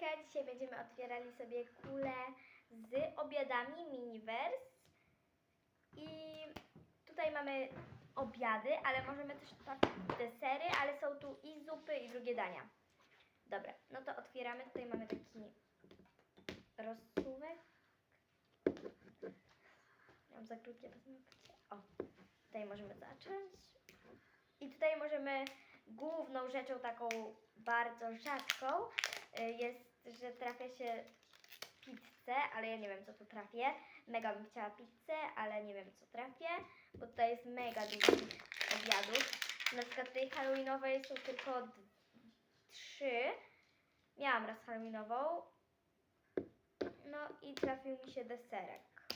Hejka, dzisiaj będziemy otwierali sobie kulę z obiadami Miniverse. I tutaj mamy obiady, ale możemy też patrzeć desery, ale są tu i zupy, i drugie dania. Dobra, no to otwieramy. Tutaj mamy taki rozsuwek. Mam za krótkie paznokcie. O, tutaj możemy zacząć. I tutaj możemy główną rzeczą taką bardzo rzadką y, jest, że trafia się pizzę, ale ja nie wiem co tu trafię. Mega bym chciała pizzę, ale nie wiem co trafię, bo tutaj jest mega dużo obiadów. Na przykład tej halloweenowej są tylko trzy. Miałam raz halloweenową. No i trafił mi się deserek.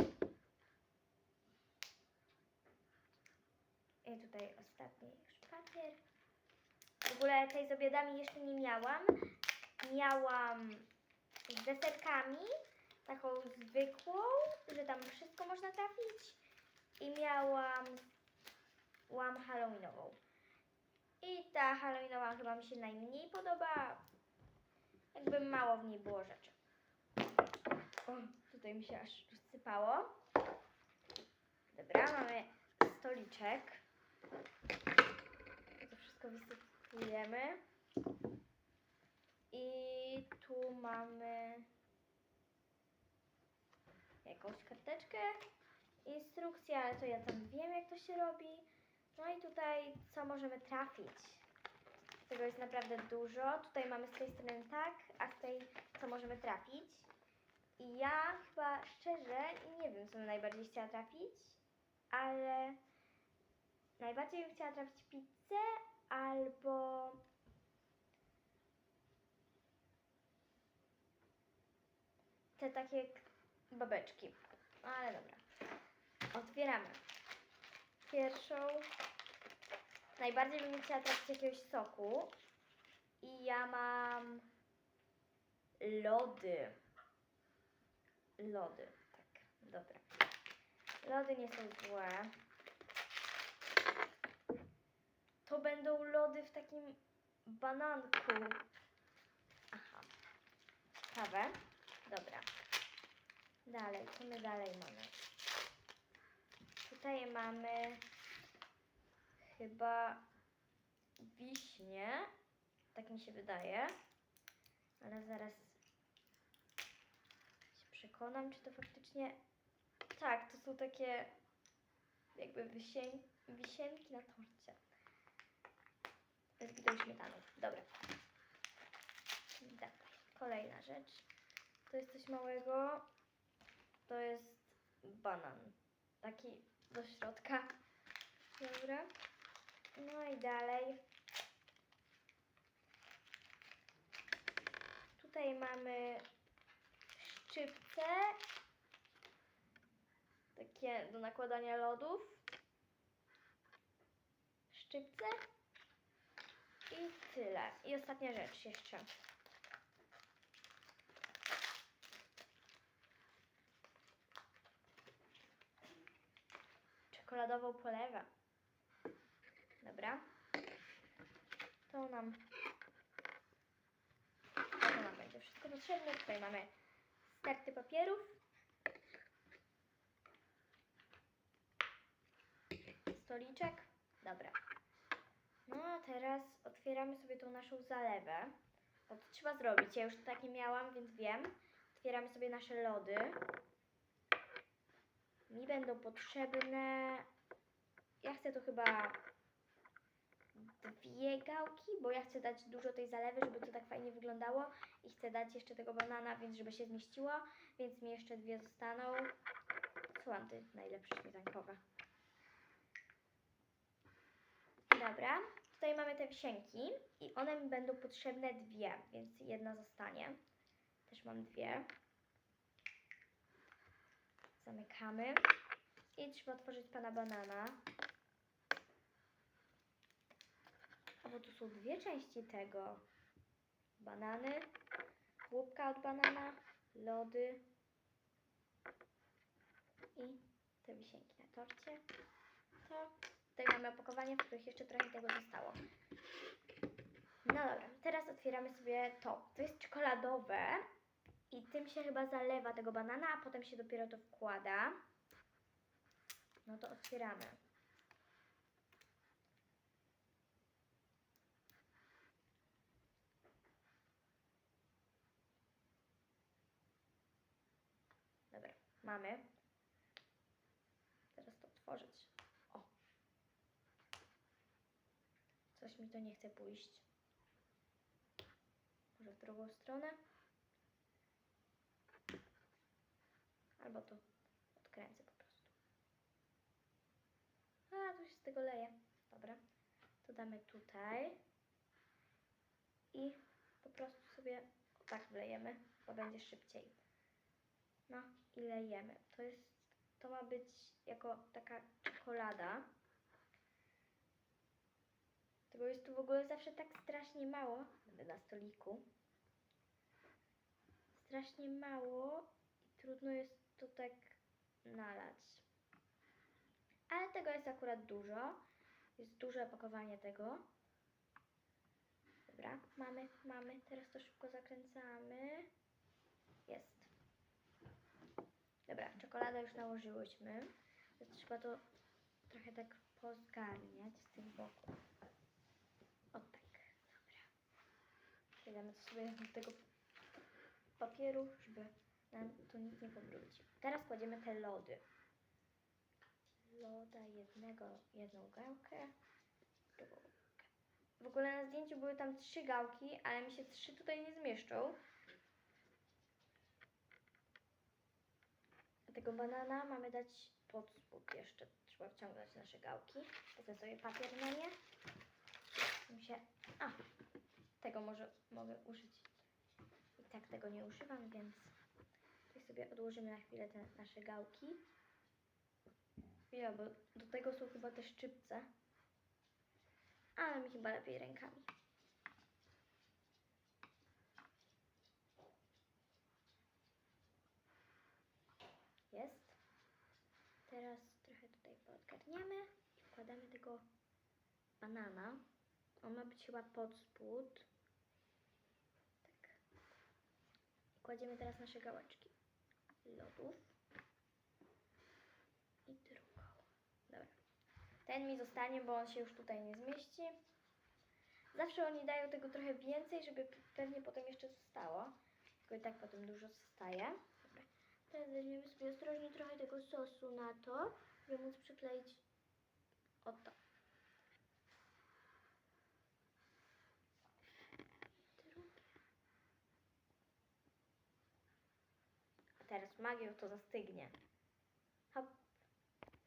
I tutaj ostatni już papier. W ogóle tej z obiadami jeszcze nie miałam. Miałam z deserkami, taką zwykłą, że tam wszystko można trafić. I miałam łam halloweenową. I ta halloweenowa chyba mi się najmniej podoba. Jakby mało w niej było rzeczy. O, tutaj mi się aż rozsypało. Dobra, mamy stoliczek. To wszystko wysypujemy. I tu mamy jakąś karteczkę, instrukcję, ale to ja tam wiem, jak to się robi. No i tutaj co możemy trafić. Tego jest naprawdę dużo. Tutaj mamy z tej strony tak, a z tej co możemy trafić. I ja chyba szczerze nie wiem, co najbardziej chciała trafić, ale najbardziej bym chciała trafić pizzę albo te takie babeczki. Ale dobra. Otwieramy. Pierwszą. Najbardziej bym chciała trafić jakiegoś soku. I ja mam lody. Lody. Tak, dobra. Lody nie są złe. To będą lody w takim bananku. Aha. Kawę. Dobra. Dalej, co my dalej mamy? Tutaj mamy chyba wiśnie. Tak mi się wydaje. Ale zaraz się przekonam, czy to faktycznie... Tak, to są takie jakby wisienki na torcie. Z bitą śmietaną. Dobra. Dalej. Kolejna rzecz. To jest coś małego. To jest banan. Taki do środka. Dobra. No i dalej. Tutaj mamy szczypce. Takie do nakładania lodów. Szczypce. I tyle. I ostatnia rzecz jeszcze. Czekoladową polewę. Dobra. To nam to nam będzie wszystko potrzebne. Tutaj mamy sterty papierów. Stoliczek. Dobra. No a teraz otwieramy sobie tą naszą zalewę. Bo to trzeba zrobić. Ja już takie miałam, więc wiem. Otwieramy sobie nasze lody. Mi będą potrzebne. Ja chcę to chyba dwie gałki, bo ja chcę dać dużo tej zalewy, żeby to tak fajnie wyglądało. I chcę dać jeszcze tego banana, więc żeby się zmieściło. Więc mi jeszcze dwie zostaną. Są anty najlepsze śmietankowe. Dobra, tutaj mamy te wisienki i one mi będą potrzebne dwie, więc jedna zostanie. Też mam dwie. Zamykamy. I trzeba otworzyć pana banana. A bo tu są dwie części tego. Banany, łupka od banana, lody i te wisienki na torcie. To tutaj mamy opakowanie, w których jeszcze trochę tego zostało. No dobra, teraz otwieramy sobie to. To jest czekoladowe i tym się chyba zalewa tego banana, a potem się dopiero to wkłada. No to otwieramy. Dobra, mamy. Teraz to otworzyć. O. Coś mi to nie chce pójść. Może w drugą stronę? Albo to odkręcę po prostu. A, to się z tego leje. Dobra. To damy tutaj. I po prostu sobie tak wlejemy, bo będzie szybciej. No i lejemy. To jest, to ma być jako taka czekolada. Tego jest tu w ogóle zawsze tak strasznie mało. Na stoliku. Strasznie mało i trudno jest to tak nalać. Ale tego jest akurat dużo. Jest duże opakowanie tego. Dobra, mamy, mamy. Teraz to szybko zakręcamy. Jest. Dobra, czekoladę już nałożyłyśmy. Trzeba to trochę tak pozgarniać z tych boków. O tak, dobra. Dajemy to sobie do tego papieru, żeby nam tu nic nie pobrudził. Teraz kładziemy te lody. Loda jednego, jedną gałkę, drugą gałkę. W ogóle na zdjęciu były tam trzy gałki, ale mi się trzy tutaj nie zmieszczą. A tego banana mamy dać pod spód jeszcze. Trzeba wciągnąć nasze gałki. Wezmę sobie papier na nie. Mi się... A, tego może mogę użyć. I tak tego nie używam, więc tutaj sobie odłożymy na chwilę te nasze gałki. Ja, bo do tego są chyba te szczypce. Ale mi chyba lepiej rękami. Jest. Teraz trochę tutaj poodgarniamy i wkładamy tego banana. On ma być chyba pod spód. Tak. I kładziemy teraz nasze gałeczki lodów. I drugą. Dobra. Ten mi zostanie, bo on się już tutaj nie zmieści. Zawsze oni dają tego trochę więcej, żeby pewnie potem jeszcze zostało. Tylko i tak potem dużo zostaje. Dobra. Teraz weźmiemy sobie ostrożnie trochę tego sosu na to, żeby móc przykleić o to. magią to zastygnie. Hop.